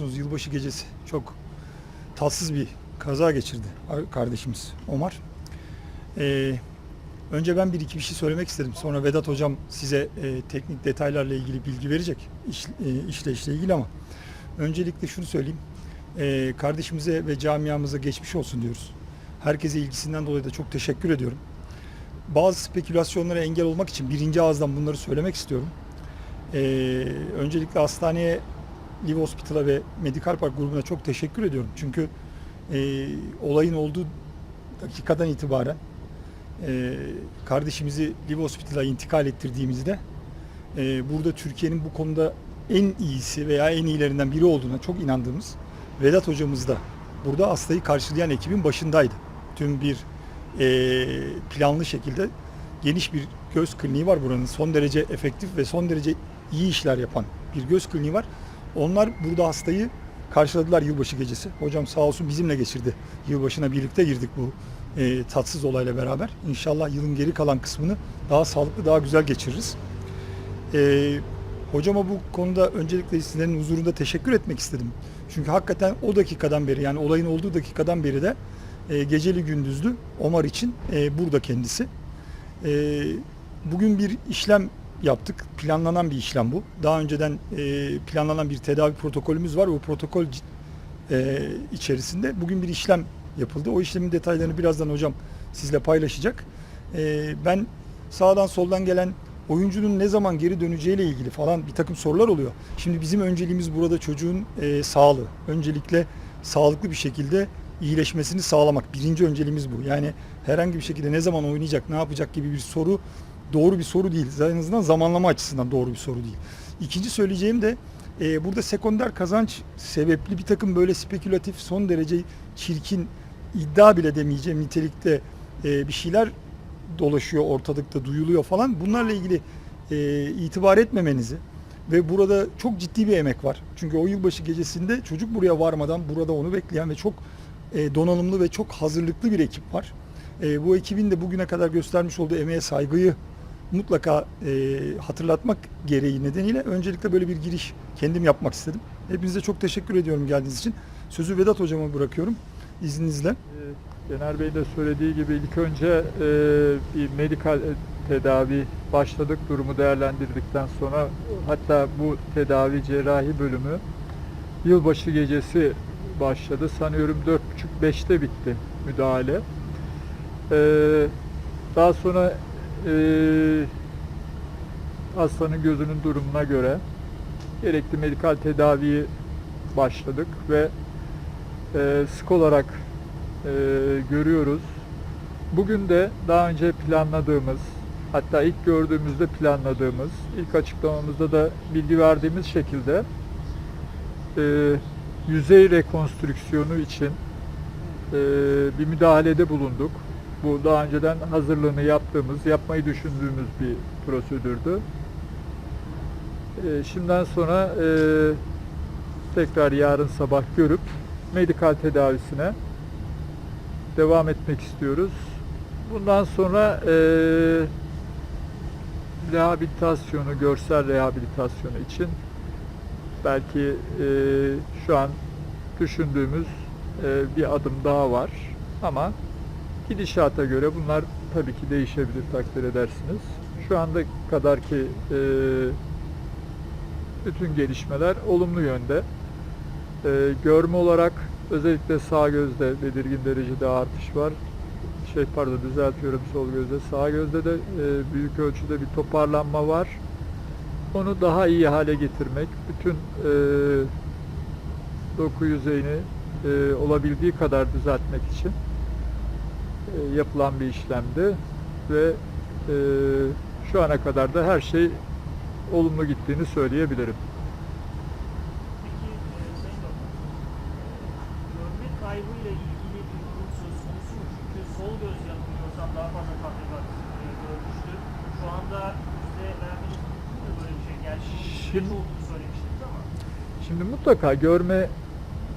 Yılbaşı gecesi çok tatsız bir kaza geçirdi ar- kardeşimiz Omar. Ee, önce ben bir iki bir şey söylemek istedim. Sonra Vedat hocam size e, teknik detaylarla ilgili bilgi verecek iş, e, işleyişle ilgili ama öncelikle şunu söyleyeyim. Ee, kardeşimize ve camiamıza geçmiş olsun diyoruz. Herkese ilgisinden dolayı da çok teşekkür ediyorum. Bazı spekülasyonlara engel olmak için birinci ağızdan bunları söylemek istiyorum. Ee, öncelikle hastaneye Live Hospital'a ve Medical Park grubuna çok teşekkür ediyorum. Çünkü e, olayın olduğu dakikadan itibaren e, kardeşimizi Live Hospital'a intikal ettirdiğimizde e, burada Türkiye'nin bu konuda en iyisi veya en iyilerinden biri olduğuna çok inandığımız Vedat hocamız da burada hastayı karşılayan ekibin başındaydı. Tüm bir e, planlı şekilde geniş bir göz kliniği var buranın. Son derece efektif ve son derece iyi işler yapan bir göz kliniği var. Onlar burada hastayı karşıladılar yılbaşı gecesi. Hocam sağ olsun bizimle geçirdi. Yılbaşına birlikte girdik bu e, tatsız olayla beraber. İnşallah yılın geri kalan kısmını daha sağlıklı, daha güzel geçiririz. E, hocama bu konuda öncelikle sizlerin huzurunda teşekkür etmek istedim. Çünkü hakikaten o dakikadan beri yani olayın olduğu dakikadan beri de e, geceli gündüzlü Omar için e, burada kendisi. E, bugün bir işlem yaptık. Planlanan bir işlem bu. Daha önceden e, planlanan bir tedavi protokolümüz var. O protokol e, içerisinde bugün bir işlem yapıldı. O işlemin detaylarını birazdan hocam sizle paylaşacak. E, ben sağdan soldan gelen oyuncunun ne zaman geri döneceğiyle ilgili falan bir takım sorular oluyor. Şimdi bizim önceliğimiz burada çocuğun e, sağlığı. Öncelikle sağlıklı bir şekilde iyileşmesini sağlamak. Birinci önceliğimiz bu. Yani herhangi bir şekilde ne zaman oynayacak, ne yapacak gibi bir soru doğru bir soru değil. En azından zamanlama açısından doğru bir soru değil. İkinci söyleyeceğim de e, burada sekonder kazanç sebepli bir takım böyle spekülatif son derece çirkin iddia bile demeyeceğim nitelikte e, bir şeyler dolaşıyor ortalıkta duyuluyor falan. Bunlarla ilgili e, itibar etmemenizi ve burada çok ciddi bir emek var. Çünkü o yılbaşı gecesinde çocuk buraya varmadan burada onu bekleyen ve çok e, donanımlı ve çok hazırlıklı bir ekip var. E, bu ekibin de bugüne kadar göstermiş olduğu emeğe saygıyı mutlaka e, hatırlatmak gereği nedeniyle öncelikle böyle bir giriş kendim yapmak istedim. Hepinize çok teşekkür ediyorum geldiğiniz için. Sözü Vedat hocama bırakıyorum izninizle. Yener Bey de söylediği gibi ilk önce e, bir medikal e, tedavi başladık durumu değerlendirdikten sonra hatta bu tedavi cerrahi bölümü yılbaşı gecesi başladı. Sanıyorum 4.30-5'te bitti müdahale. Ee, daha sonra e, hastanın gözünün durumuna göre gerekli medikal tedaviyi başladık ve e, sık olarak e, görüyoruz. Bugün de daha önce planladığımız, hatta ilk gördüğümüzde planladığımız, ilk açıklamamızda da bilgi verdiğimiz şekilde e, yüzey rekonstrüksiyonu için e, bir müdahalede bulunduk. Bu daha önceden hazırlığını yaptığımız, yapmayı düşündüğümüz bir prosedürdü. E, şimdiden sonra e, tekrar yarın sabah görüp medikal tedavisine devam etmek istiyoruz. Bundan sonra e, rehabilitasyonu, görsel rehabilitasyonu için belki e, şu an düşündüğümüz e, bir adım daha var. Ama gidişata göre bunlar tabii ki değişebilir takdir edersiniz. Şu anda kadar ki e, bütün gelişmeler olumlu yönde. E, görme olarak özellikle sağ gözde belirgin derecede artış var. Şey pardon düzeltiyorum sol gözde. Sağ gözde de e, büyük ölçüde bir toparlanma var. Onu daha iyi hale getirmek, bütün e, doku yüzeyini e, olabildiği kadar düzeltmek için e, yapılan bir işlemdi ve e, şu ana kadar da her şey olumlu gittiğini söyleyebilirim. Peki e, Sayın Doktor, görme kaybıyla ilgili bir durum söz konusu mu? Çünkü sol göz yanılmıyorsam daha fazla tahribat e, görmüştü. Şu anda bize verdiğiniz böyle bir şey Şimdi- Şimdi... olduğunu söylemiştiniz ama Şimdi mutlaka görme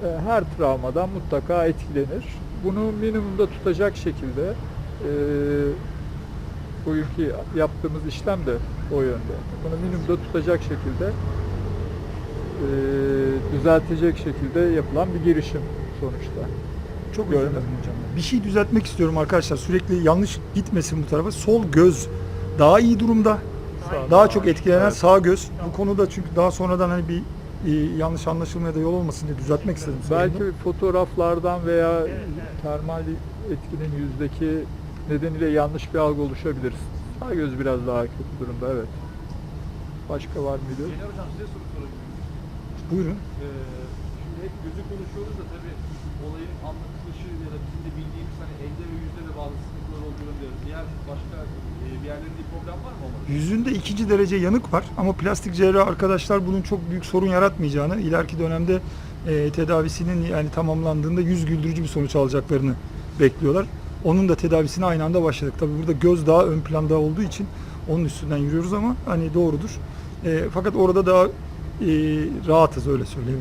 e, her travmadan mutlaka etkilenir. Bunu minimumda tutacak şekilde e, bugünkü yaptığımız işlem de o yönde. Bunu minimumda tutacak şekilde düzeltecek şekilde yapılan bir girişim sonuçta. Çok özür dilerim hocam. Bir şey düzeltmek istiyorum arkadaşlar. Sürekli yanlış gitmesin bu tarafa. Sol göz daha iyi durumda. Sağ- Daha çok etkilenen Evet. sağ göz. Bu konuda çünkü daha sonradan hani bir e, yanlış anlaşılmaya da yol olmasın diye düzeltmek istedim. Belki sorunu. fotoğraflardan veya termal etkinin yüzdeki nedeniyle yanlış bir algı oluşabilir. Sağ göz biraz daha kötü durumda evet. Başka var mıydı? Şener Hocam size soru sorabilir? Buyurun. Ee, şimdi hep gözü konuşuyoruz da tabii olayın anlatılışı ya da bizim de bildiğimiz hani elde ve yüzde de bazı sıkıntılar olduğunu diyoruz. Diğer başka bir yerlerinde bir problem var mı onların? Yüzünde ikinci derece yanık var ama plastik cerrah arkadaşlar bunun çok büyük sorun yaratmayacağını, ileriki dönemde e, tedavisinin yani tamamlandığında yüz güldürücü bir sonuç alacaklarını bekliyorlar. Onun da tedavisine aynı anda başladık. Tabii burada göz daha ön planda olduğu için onun üstünden yürüyoruz ama hani doğrudur. E, fakat orada daha e, rahatız öyle söyleyeyim.